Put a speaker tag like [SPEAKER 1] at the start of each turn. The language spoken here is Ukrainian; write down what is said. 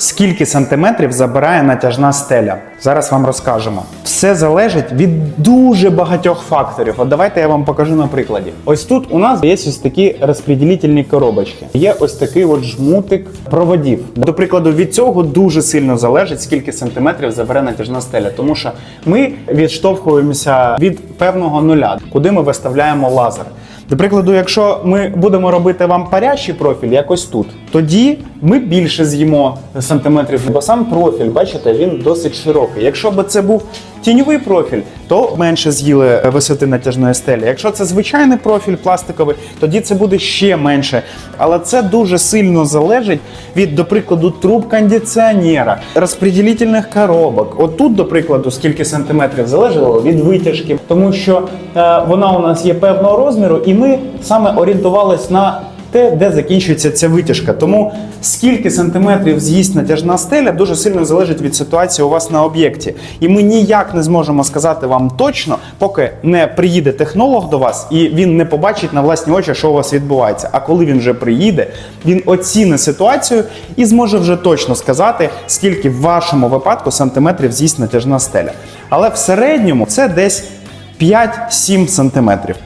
[SPEAKER 1] Скільки сантиметрів забирає натяжна стеля? Зараз вам розкажемо. Все залежить від дуже багатьох факторів. От давайте я вам покажу на прикладі. Ось тут у нас є ось такі розподілительні коробочки. Є ось такий от жмутик проводів. До прикладу, від цього дуже сильно залежить, скільки сантиметрів забере натяжна стеля, тому що ми відштовхуємося від певного нуля, куди ми виставляємо лазер. До прикладу, якщо ми будемо робити вам парящий профіль, якось тут, тоді ми більше з'їмо сантиметрів, бо сам профіль, бачите, він досить широкий. Якщо б це був тіньовий профіль, то менше з'їли висоти натяжної стелі. Якщо це звичайний профіль пластиковий, тоді це буде ще менше. Але це дуже сильно залежить від, до прикладу, труб кондиціонера, розподілительних коробок. От тут, до прикладу, скільки сантиметрів залежало від витяжки, тому що е, вона у нас є певного розміру, і ми саме орієнтувались на те, де закінчується ця витяжка. Тому скільки сантиметрів з'їсть натяжна стеля, дуже сильно залежить від ситуації у вас на об'єкті. І ми ніяк не зможемо сказати вам точно, поки не приїде технолог до вас і він не побачить на власні очі, що у вас відбувається. А коли він вже приїде, він оціни ситуацію і зможе вже точно сказати, скільки в вашому випадку сантиметрів з'їсть натяжна стеля. Але в середньому це десь 5-7 сантиметрів.